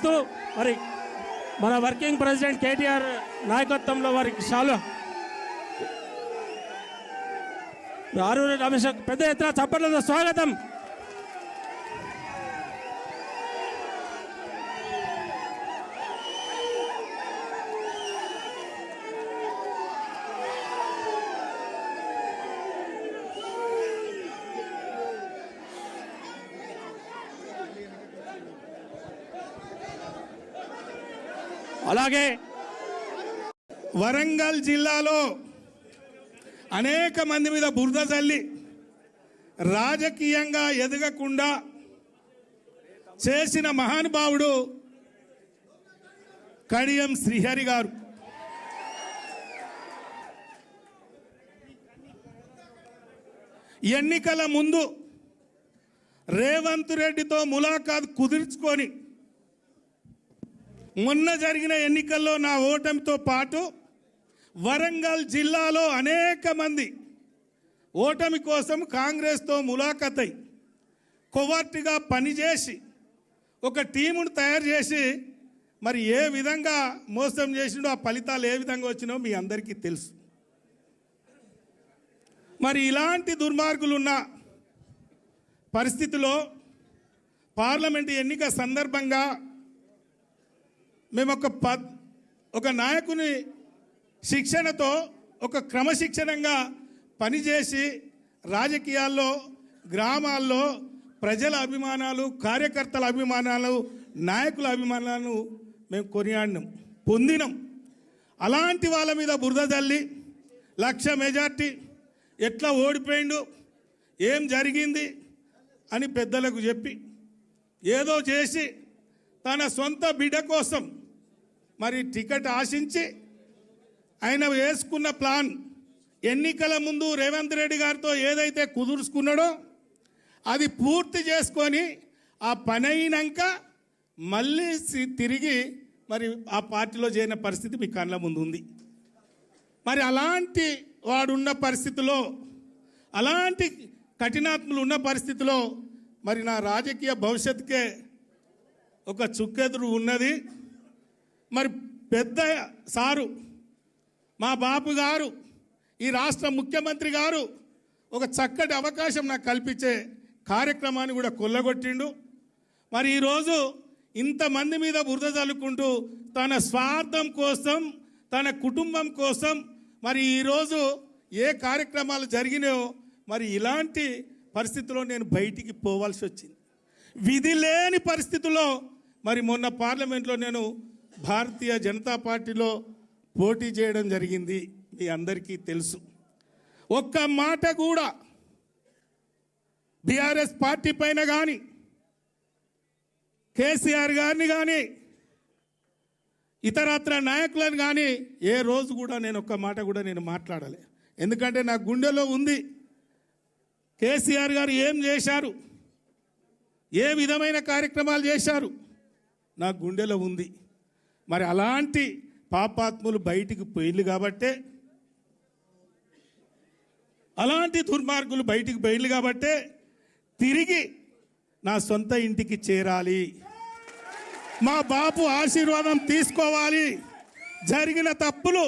తెలియజేస్తూ మరి మన వర్కింగ్ ప్రెసిడెంట్ కేటీఆర్ నాయకత్వంలో వారికి చాలా ఆరూరి రమేష్ పెద్ద ఎత్తున చప్పట్లతో స్వాగతం. అలాగే వరంగల్ జిల్లాలో అనేక మంది మీద బురద చల్లి రాజకీయంగా ఎదగకుండా చేసిన మహానుభావుడు కడియం శ్రీహరి గారు. ఎన్నికల ముందు రేవంత్ రెడ్డితో ములాఖాత్ కుదుర్చుకొని మొన్న జరిగిన ఎన్నికల్లో నా ఓటమితో పాటు వరంగల్ జిల్లాలో అనేక మంది ఓటమి కోసం కాంగ్రెస్తో ములాఖతై కొవర్ట్గా పనిచేసి ఒక టీమును తయారు చేసి మరి ఏ విధంగా మోసం చేసినో ఆ ఫలితాలు ఏ విధంగా వచ్చినో మీ అందరికీ తెలుసు. మరి ఇలాంటి దుర్మార్గులు ఉన్న పరిస్థితిలో పార్లమెంటు ఎన్నిక సందర్భంగా మేము ఒక పద్ ఒక నాయకుని శిక్షణతో ఒక క్రమశిక్షణంగా పనిచేసి రాజకీయాల్లో గ్రామాల్లో ప్రజల అభిమానాలు కార్యకర్తల అభిమానాలు నాయకుల అభిమానాలను మేము కొనియాడినాం పొందినాం. అలాంటి వాళ్ళ మీద బురద తల్లి లక్ష మెజార్టీ ఎట్లా ఓడిపోయిండు ఏం జరిగింది అని పెద్దలకు చెప్పి ఏదో చేసి తన సొంత బిడ్డ కోసం. మరి టికెట్ ఆశించి ఆయన వేసుకున్న ప్లాన్ ఎన్నికల ముందు రేవంత్ రెడ్డి గారితో ఏదైతే కుదుర్చుకున్నాడో అది పూర్తి చేసుకొని ఆ పని అయినాక మళ్ళీ తిరిగి మరి ఆ పార్టీలో చేరిన పరిస్థితి మీ కళ్ళ ముందు ఉంది. మరి అలాంటి వాడున్న పరిస్థితిలో అలాంటి కఠినాత్ములు ఉన్న పరిస్థితిలో మరి నా రాజకీయ భవిష్యత్తుకే ఒక చుక్కెదురు ఉన్నది. మరి పెద్ద సారు మా బాపు గారు ఈ రాష్ట్ర ముఖ్యమంత్రి గారు ఒక చక్కటి అవకాశం నాకు కల్పించే కార్యక్రమాన్ని కూడా కొల్లగొట్టిండు. మరి ఈరోజు ఇంతమంది మీద బురద చల్లుకుంటూ తన స్వార్థం కోసం తన కుటుంబం కోసం మరి ఈరోజు ఏ కార్యక్రమాలు జరిగినాయో మరి ఇలాంటి పరిస్థితిలో నేను బయటికి పోవాల్సి వచ్చింది. విధి లేని పరిస్థితుల్లో మరి మొన్న పార్లమెంట్లో నేను భారతీయ జనతా పార్టీలో పోటీ చేయడం జరిగింది మీ అందరికీ తెలుసు. ఒక్క మాట కూడా బీఆర్ఎస్ పార్టీ పైన కానీ కేసీఆర్ గారిని కానీ ఇతరత్ర నాయకులను కానీ ఏ రోజు కూడా నేను ఒక్క మాట కూడా నేను మాట్లాడలే. ఎందుకంటే నా గుండెలో ఉంది కేసీఆర్ గారు ఏం చేశారు ఏ విధమైన కార్యక్రమాలు చేశారు నా గుండెలో ఉంది. మరి అలాంటి పాపాత్ములు బయటికి పోయిళ్ళు కాబట్టే అలాంటి దుర్మార్గులు బయటికి బయలు కాబట్టే తిరిగి నా సొంత ఇంటికి చేరాలి. మా బాపు ఆశీర్వాదం తీసుకోవాలి. జరిగిన తప్పులు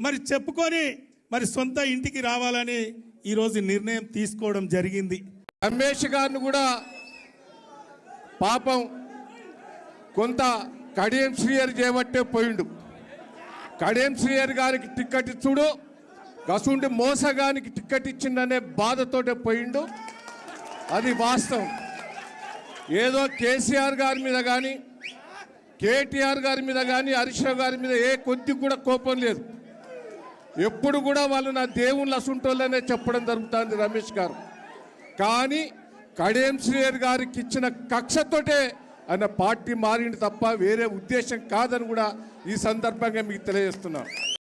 మరి చెప్పుకొని మరి సొంత ఇంటికి రావాలని ఈరోజు నిర్ణయం తీసుకోవడం జరిగింది. రమేష్ గారిని కూడా పాపం కొంత కడియం శ్రీయర్ చేయబట్టే పోయిండు. కడియం శ్రీయర్ గారికి టిక్కెట్ ఇచ్చుడు గసుండి మోసగానికి టిక్కెట్ ఇచ్చిండనే బాధతోటే పోయిండు. అది వాస్తవం. ఏదో కేసీఆర్ గారి మీద కానీ కేటీఆర్ గారి మీద కానీ హరీష్ గారి మీద ఏ కొద్ది కూడా కోపం లేదు. ఎప్పుడు కూడా వాళ్ళు నా దేవుళ్ళు అసుంటోళ్ళనే చెప్పడం జరుగుతుంది రమేష్ గారు. కానీ కడియం శ్రీయర్ గారికి ఇచ్చిన కక్షతోటే ఆయన పార్టీ మారింది తప్ప వేరే ఉద్దేశం కాదని కూడా ఈ సందర్భంగా మీకు తెలియజేస్తున్నాను